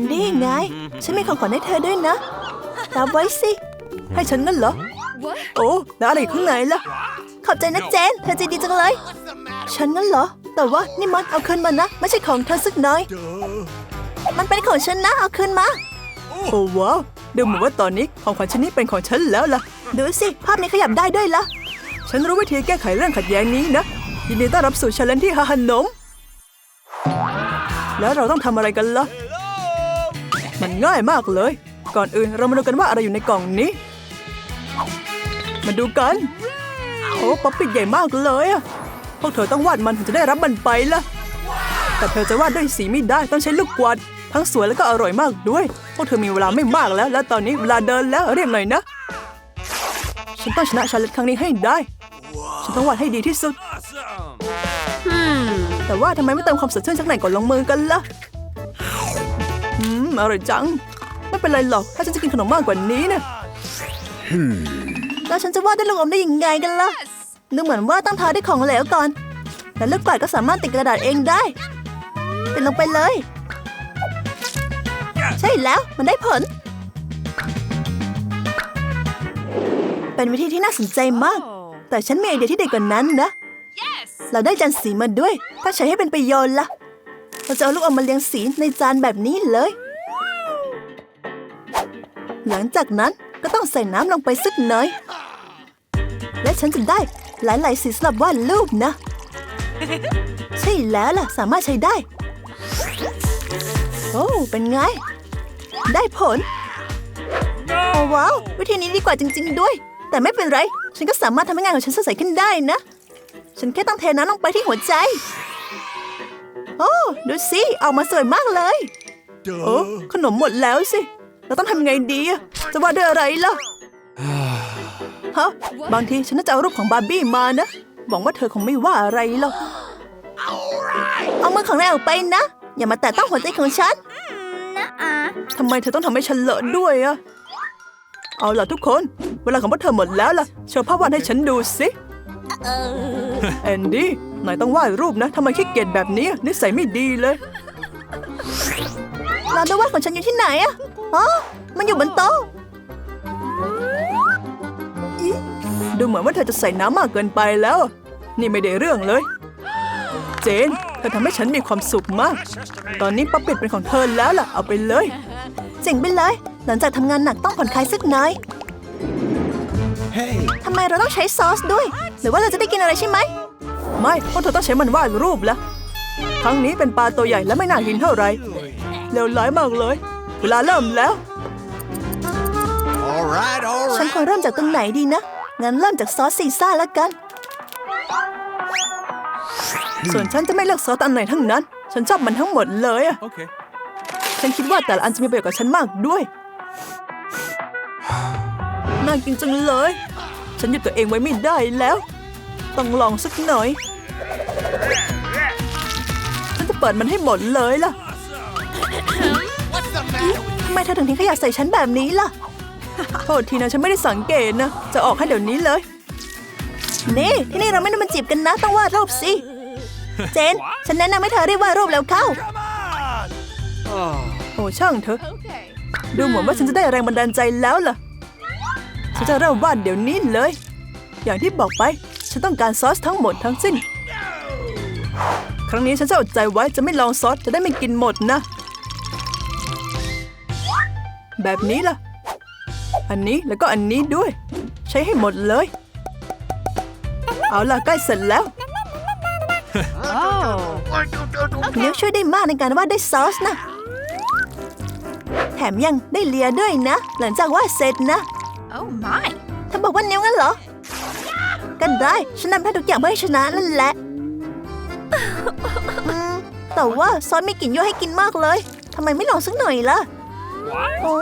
นดี้ไง ฉันมีของขวัญให้เธอด้วยนะรับไว้สิ ให้ฉันนั่นเหรอ โอ้แล้วอะไรอยู่ข้างในล่ะ ขอบใจนะเจน เธอใจดีจังเลย ฉันงั้นเหรอ แต่ว่านี่มันเอาคืนมานะ ไม่ใช่ของเธอสักหน่อย มันเป็นของฉันนะ เอาคืนมา โอ้ว้าวดูเหมือนว่าตอนนี้ของขวัญชิ้นนี้เป็นของฉันแล้วล่ะ ดูสิ ภาพนี้ขยับได้ด้วยล่ะ ฉันรู้วิธีแก้ไขเรื่องขัดแย้งนี้นะ ยินดีต้อนรับสู่ชาเลนที่ฮาฮันนม แล้วเราต้องทำอะไรกันล่ะ มันง่ายมากเลย ก่อนอื่นเรามาดูกันว่าอะไรอยู่ในกล่องนี้ มาดูกัน โอ้ป๊อปปี้ใหญ่มากเลยอะพวกเธอต้องวาดมันถึงจะได้รับมันไปล่ะแต่เธอจะวาดด้วยสีไม่ได้ต้องใช้ลูกกวาดทั้งสวยแล้วก็อร่อยมากด้วย พวกเธอมีเวลาไม่มากแล้ว และตอนนี้เวลาเดินแล้วเรียบหน่อยนะ ฉันต้องชนะชาเลนจ์ครั้งนี้ให้ได้ ฉันต้องวาดให้ดีที่สุด แต่ว่าทำไมไม่เติมความสดชื่นสักหน่อยก่อนลงมือกันล่ะอืม อร่อยจัง ไม่เป็นไรหรอก ถ้าฉันจะกินขนมมากกว่านี้นะแล้วฉันจะวาดด้วยลูกอมได้ยังไงกันล่ะดูเหมือนว่าต้องทาด้วยของเหลวก่อนแต่ลูกกวาดก็สามารถติดกระดาษเองได้ติดลงไปเลย ใช่แล้วมันได้ผล เป็นวิธีที่น่าสนใจมาก แต่ฉันมีไอเดียที่เด็ดกว่านั้นนะ เราได้จานสีมาด้วย ถ้าใช้ให้เป็นประโยชน์ล่ะ เราจะเอาลูกอมมาเลี้ยงสีในจานแบบนี้เลย หลังจากนั้นก็ต้องใส่น้ำลงไปสักหน่อย และฉันจะได้หลายๆสีสำหรับวาดรูปนะ ใช่แล้วล่ะ สามารถใช้ได้ โอ้เป็นไง ได้ผลโอ้ว้าววิธีนี้ดีกว่าจริง ๆ ด้วย แต่ไม่เป็นไร ฉันก็สามารถทำให้งานของฉันสดใสขึ้นได้นะ ฉันแค่ต้องเทน้ำลงไปที่หัวใจ โอ้ ดูสิ ออกมาสวยมากเลย โอ้ขนมหมดแล้วสิ เราต้องทำยังไงดีอะจะวาดด้วยอะไรล่ะ ฮะ บางทีฉันน่าจะเอารูปของบาร์บี้มานะ หวังว่าเธอคงไม่ว่าอะไรหรอก เอามือของนายออกไปนะ อย่ามาแตะต้องหัวใจของฉัน ทำไมเธอต้องทำให้ฉันเลอะด้วยอะ เอาล่ะทุกคน เวลาของพวกเธอหมดแล้วล่ะ โชว์ภาพวาดให้ฉันดูสิแอนดี้นายต้องวาดรูปนะทำไมขี้เกียจแบบนี้นิสัยไม่ดีเลย ลานวาดของฉันอยู่ที่ไหนอะอ๋อมันอยู่บนโต๊ะดูเหมือนว่าเธอจะใส่น้ำมากเกินไปแล้ว นี่ไม่ได้เรื่องเลย เจน เธอทำให้ฉันมีความสุขมาก ตอนนี้ป๊อปปิดเป็นของเธอแล้วล่ะ เอาไปเลย เจ๋งไปเลย หลังจากทำงานหนักต้องผ่อนคลายสักหน่อยทำไมเราต้องใช้ซอสด้วย หรือว่าเราจะได้กินอะไรใช่ไหม ไม่เพราะเธอต้องใช้มันวาดรูปแล้วครั้งนี้เป็นปลาตัวใหญ่และไม่น่ากินเท่าไหร่ เลวร้ายมากเลย เวลาเริ่มแล้ว All right, all ฉัน right. ควรเริ่มจากตรงไหนดีนะ งั้นเริ่มจากซอสซีซ่าแล้วกัน ส่วนฉันจะไม่เลือกซอสอันไหนทั้งนั้น ฉันชอบมันทั้งหมดเลยอะ Okay. ฉันคิดว่าแต่ละอันจะมีประโยชน์กับฉันมากด้วย น่ากินจังเลย ฉันหยุดตัวเองไว้ไม่ได้แล้ว ต้องลองสักหน่อย ฉันจะเปิดมันให้หมดเลยล่ะ ทำไมเธอถึงทิ้งขยะใส่ฉันแบบนี้ล่ะ โทษทีนะฉันไม่ได้สังเกตนะ จะออกให้เดี๋ยวนี้เลย นี่ที่นี่เราไม่ได้มาจีบกันนะ ต้องวาดรูปสิ เจน ฉันแนะนำให้เธอรีบวาดรูปแล้วเข้า โอ้ช่างเถอะ ดูเหมือนว่าฉันจะได้แรงบันดาลใจแล้วล่ะ ฉันจะเริ่มวาดเดี๋ยวนี้เลย อย่างที่บอกไป ฉันต้องการซอสทั้งหมดทั้งสิ้น ครั้งนี้ฉันจะอดใจไว้จะไม่ลองซอสจะได้ไม่กินหมดนะ แบบนี้ล่ะ อันนี้แล้วก็อันนี้ด้วย ใช้ให้หมดเลย เอาล่ะใกล้เสร็จแล้วนิ้วช่วยได้มากในการวาดด้วยซอสนะ แถมยังได้เลียด้วยนะ หลังจากวาดเสร็จนะ Oh my. เธอบอกว่านิ้วงั้นเหรอ กันได้ ฉันนำให้ทุกอย่างเพื่อให้ชนะนั่นแหละอืมแต่ว่าซอสมีกลิ่นยั่วให้กินมากเลย ทำไมไม่ลองสักหน่อยล่ะ โอ้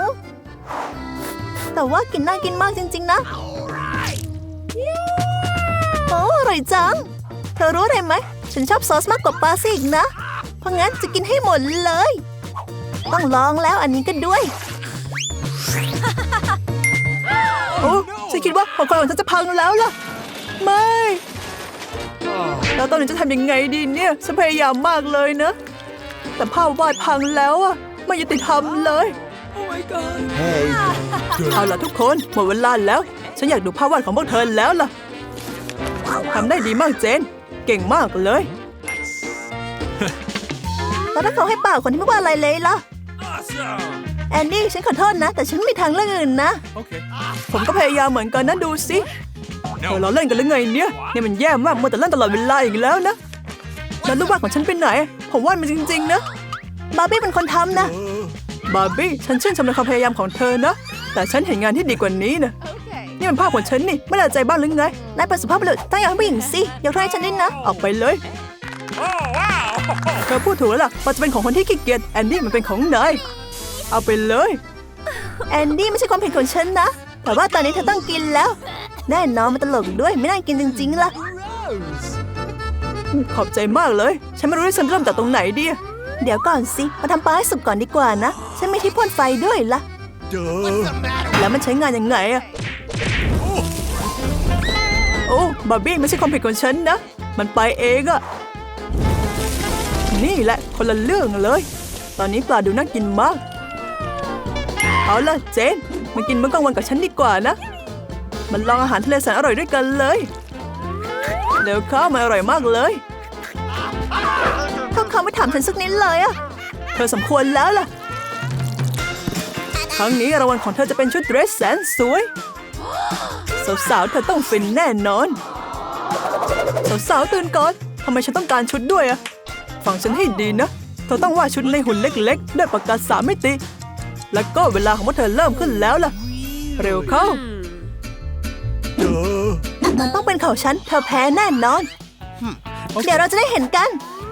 แต่ว่ากลิ่นน่ากินมากจริง ๆ นะ โอ้อร่อยจัง เธอรู้อะไรไหม ฉันชอบซอสมากกว่าปลาซิอีกนะ เพราะงั้นจะกินให้หมดเลย ต้องลองแล้วอันนี้ก็ด้วย โอ้ฉันคิดว่าของขวัญของฉันจะพังแล้วล่ะ ไม่ แล้วตอนนี้จะทำยังไงดีเนี่ย ฉันพยายามมากเลยนะ แต่ภาพวาดพังแล้วอะไม่ยุติธรรมเลย Hey. เอาล่ะทุกคนหมดเวลาแล้ว ฉันอยากดูภาพวาดของพวกเธอแล้วล่ะทำได้ดีมากเจน เก่งมากเลยแล้วถ้าเขาให้เปล่าคนที่ไม่ว่าอะไรเลยล่ะแอนดี้ฉันขอโทษนะ แต่ฉันไม่มีทางเลือกอื่นนะ Okay. ผมก็พยายามเหมือนกันนะดูสิเธอเราเล่นกันหรือไงเนี่ยนี่มันแย่มากมัวแต่เล่นตลอดเวลาอีกแล้วนะแล้วรูปวาดของฉันเป็นไหน ผมวาดมันจริง ๆ นะบาร์บี้เป็นคนทำนะ บาร์บี้ฉันชื่นชมในความพยายามของเธอนะ แต่ฉันเห็นงานที่ดีกว่านี้นะนี่มันภาพของฉันนี่ไม่ละใจบ้างหรือไงนายเป็นสุภาพบุรุษต้องยอมให้ผู้หญิงสิยกโทษให้ฉันด้วยนะ ออกไปเลย Oh wow! เธอพูดถูกแล้วล่ะมันจะเป็นของคนที่ขี้เกียจแอนดี้มันเป็นของนายเอาไปเลยแอนดี้ไม่ใช่ความผิดของฉันนะ แต่ว่าตอนนี้เธอต้องกินแล้ว แน่นอนมันตลกด้วยไม่น่ากินจริงๆล่ะขอบใจมากเลย ฉันไม่รู้ว่าฉันเริ่มจากตรงไหนดี เดี๋ยวก่อนสิ มาทำปลาให้สุกก่อนดีกว่านะ ฉันไม่ที่พ่นไฟด้วยล่ะ What's the matter? แล้วมันใช้งานยังไงอะโอ้บาร์บี้ไม่ใช่ความผิดของฉันนะ มันไปเองอะนี่แหละคนละเรื่องเลย ตอนนี้ปลาดูน่ากินมาก เอาล่ะเจน มากินมื้อกลางวันกับฉันดีกว่านะ มันลองอาหารทะเลแสนอร่อยด้วยกันเลยเร็วเข้ามันอร่อยมากเลยพวกเขาไม่ ถามฉันสักนิดเลยอะเธอสมควรแล้วล่ะ ครั้งนี้รางวัลของเธอจะเป็นชุดเดรสแสนสวย สาวๆ เธอต้องฟินแน่นอน สาวๆ ตื่นก่อนทำไมฉันต้องการชุดด้วยอะฟังฉันให้ดีนะ เธอต้องวาดชุดในหุ่นเล็ก ๆ ด้วยปากกาสามมิติ แล้วก็เวลาของพวกเธอเริ่มขึ้นแล้วล่ะ เร็วเข้ามันต้องเป็นของฉัน เธอแพ้แน่นอน เดี๋ยวเราจะได้เห็นกัน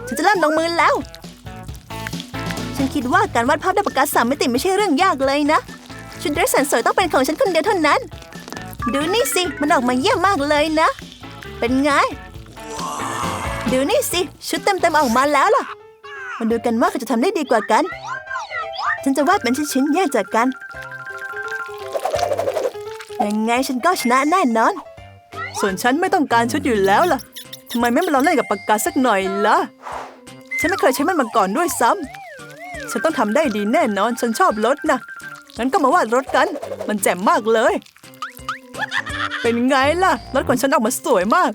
ฉันจะเริ่มลงมือแล้ว ฉันคิดว่าการวาดภาพด้วยปากกาสามมิติไม่ใช่เรื่องยากเลยนะ ชุดเดรสแสนสวยต้องเป็นของฉันคนเดียวเท่านั้น ดูนี่สิ มันออกมาเยี่ยมมากเลยนะ เป็นไง ดูนี่สิ ชุดเต็มๆออกมาแล้วล่ะ มาดูกันว่าใครจะทำได้ดีกว่ากัน ฉันจะวาดเป็นชิ้นๆแยกจากกันยังไงฉันก็ชนะแน่นอน ส่วนฉันไม่ต้องการชุดอยู่แล้วล่ะทำไมไม่มาลองเล่นกับปากกาสักหน่อยล่ะ ฉันไม่เคยใช้มันมาก่อนด้วยซ้ำฉันต้องทำได้ดีแน่นอน ฉันชอบรถนะงั้นก็มาวาดรถกัน มันแจ่มมากเลย เป็นไงล่ะ รถของฉันออกมาสวยมาก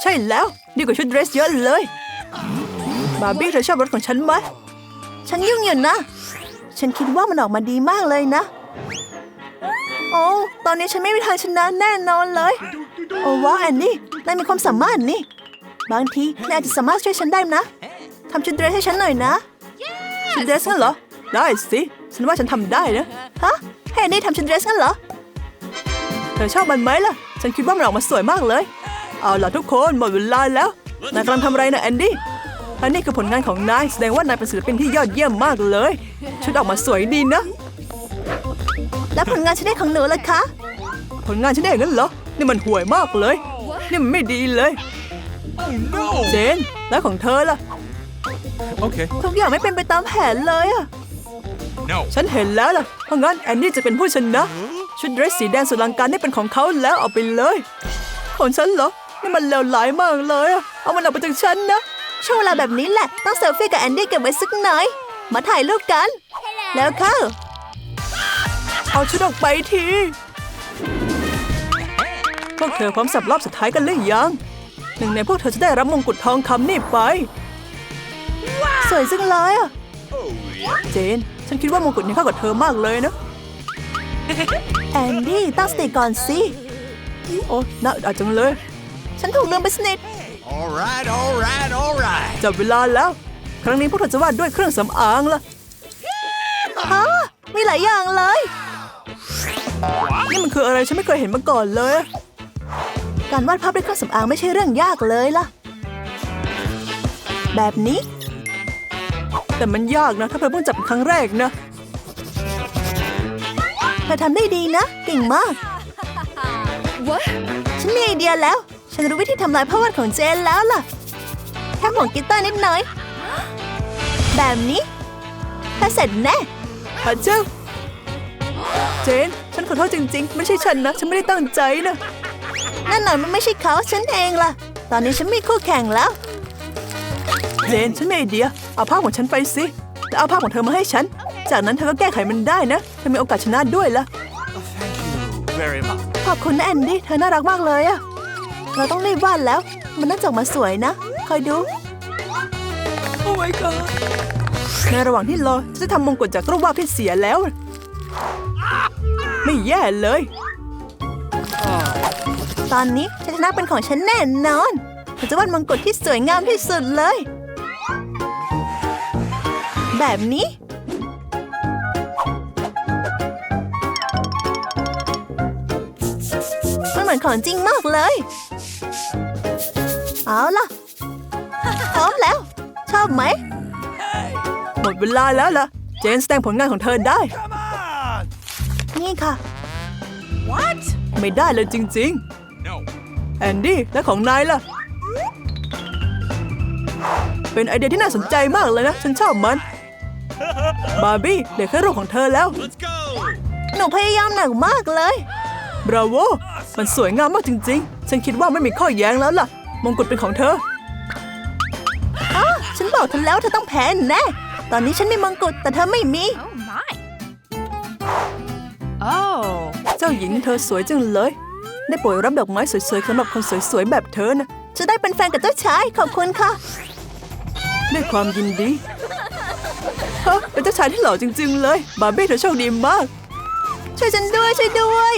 ใช่แล้ว ดีกว่าชุดเดรสเยอะเลย บาร์บี้เธอชอบรถของฉันไหม ฉันยุ่งอยู่นะ ฉันคิดว่ามันออกมาดีมากเลยนะ โอ้ตอนนี้ฉันไม่มีทางชนะแน่นอนเลย โอ้ว้าแอนนี่ นายมีความสามารถนี่ บางทีนายอาจจะสามารถช่วยฉันได้นะ ทำชุดเดรสให้ฉันหน่อยนะ ชุดเดรสงั้นเหรอ ได้สิ ฉันว่าฉันทำได้นะ ฮะให้แอนนี่ทำชุดเดรสงั้นเหรอ เธอชอบมันไหมล่ะ ฉันคิดว่ามันออกมาสวยมากเลย เอาล่ะทุกคนหมดเวลาแล้ว นายกำลังทำอะไรนะแอนดี้ อันนี้คือผลงานของนายแสดงว่านายเป็นศิลปินที่ยอดเยี่ยมมากเลย ชุดออกมาสวยดีนะ แล้วผลงานชิ้นแรกของหนูล่ะคะ ผลงานชิ้นแรกงั้นเหรอ นี่มันห่วยมากเลย นี่มันไม่ดีเลย Oh no! เจนแล้วของเธอล่ะ Okay. ทุกอย่างไม่เป็นไปตามแผนเลยอะ No. ฉันเห็นแล้วล่ะเพราะงั้นแอนนี่จะเป็นผู้ชนะ ชุดเดรสสีแดงสุดอลังการนี่เป็นของเขาแล้วเอาไปเลย ของฉันเหรอ นี่มันเลวร้ายมากเลยอะเอามันออกไปจากฉันนะ ช่วงเวลาแบบนี้แหละ ต้องเซลฟี่กับแอนดี้เก็บไว้สักหน่อย มาถ่ายรูปกัน แล้วเข้า เอาชุดออกไปที พวกเธอพร้อมสับรอบสุดท้ายกันหรือยัง หนึ่งในพวกเธอจะได้รับมงกุฎทองคำนี่ไป สวยจังเลยอะเจน ฉันคิดว่ามงกุฎนี้เข้ากับเธอมากเลยนะ แอนดี้ตั้งสติก่อนสิ โอ้น่าอึดอัดจังเลย ฉันถูกลืมไปสนิท All right, all right, all right. จับเวลาแล้ว ครั้งนี้พวกเธอจะวาดด้วยเครื่องสำอางล่ะฮะมีหลายอย่างเลย นี่มันคืออะไรฉันไม่เคยเห็นมาก่อนเลย การวาดภาพด้วยเครื่องสำอางไม่ใช่เรื่องยากเลยล่ะ แบบนี้ แต่มันยากนะ ถ้าเธอเพิ่งจับเป็นครั้งแรกนะเธอทำได้ดีนะ เก่งมากฉันมีไอเดียแล้ว ฉันรู้วิธีทำลายภาพวาดของเจนแล้วล่ะ แค่หมวกกีตาร์นิดหน่อย แบบนี้ถ้าเสร็จแน่พระเจ้าเจน ฉันขอโทษจริง ๆ ไม่ใช่ฉันนะ ฉันไม่ได้ตั้งใจนะ นั่นหน่อยมันไม่ใช่เขา ฉันเองล่ะ ตอนนี้ฉันมีคู่แข่งแล้ว เจนฉันมีไอเดีย เอาภาพของฉันไปสิแล้วเอาภาพของเธอมาให้ฉัน จากนั้นเธอก็แก้ไขมันได้นะเธอมีโอกาสชนะด้วยละ Thank you very much. ขอบคุณนะแอนดี้เธอน่ารักมากเลยอะเราต้องรีบวาดแล้ว มันน่าจะออกมาสวยนะคอยดู Oh my god. ในระหว่างที่รอฉันจะทำมงกุฎจากรูปวาดที่เสียแล้ว ไม่แย่เลย ตอนนี้ชัยชนะเป็นของฉันแน่นอนฉันจะวาดมงกุฎที่สวยงามที่สุดเลย แบบนี้ มันเหมือนของจริงมากเลย เอาล่ะ พร้อมแล้ว ชอบไหม หมดเวลาแล้วล่ะ เจนแสดงผลงานของเธอได้ Come on! นี่ค่ะ What ไม่ได้เลยจริง No. ๆแอนดี้และของนายล่ะ เป็นไอเดียที่น่าสนใจมากเลยนะ ฉันชอบมัน บาร์บี้เด็กแค่รูปของเธอแล้ว Let's go! หนูพยายามหนักมากเลยบราโวมันสวยงามมากจริงๆ ฉันคิดว่าไม่มีข้อแย้งแล้วล่ะ มงกุฎเป็นของเธออ้าฉันบอกเธอแล้วเธอต้องแพ้แน่ตอนนี้ฉันมีมงกุฎแต่เธอไม่มี Oh my. Oh. เจ้าหญิงเธอสวยจังเลย ได้โปรดรับดอกไม้สวยๆสำหรับคนสวยๆแบบเธอนะจะได้เป็นแฟนกับเจ้าชายขอบคุณค่ะ ด้วยความยินดีฮะ เป็นเจ้าชายที่หล่อจริง ๆ เลย บาร์บี้เธอโชคดีมาก ช่วยฉันด้วยช่วยด้วย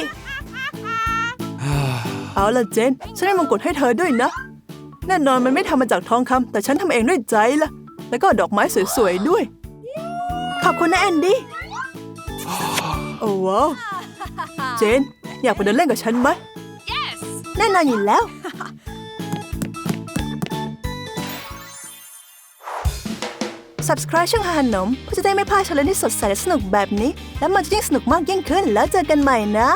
เอาล่ะเจน ฉันได้มงกุฎให้เธอด้วยนะ แน่นอนมันไม่ทำมาจากทองคำแต่ฉันทำเองด้วยใจละแล้วก็ดอกไม้สวยๆด้วย ขอบคุณนะแอนดี้ โอ้ว้าว เจน อยากไปเดินเล่นกับฉันไหม Yes. แน่นอนอยู่แล้ว Subscribe ช่องหาขนมเพื่อจะได้ไม่พลาดชาเลนจ์ที่สดใสและสนุกแบบนี้ แล้วมันจะยิ่งสนุกมากยิ่งขึ้นแล้วเจอกันใหม่นะ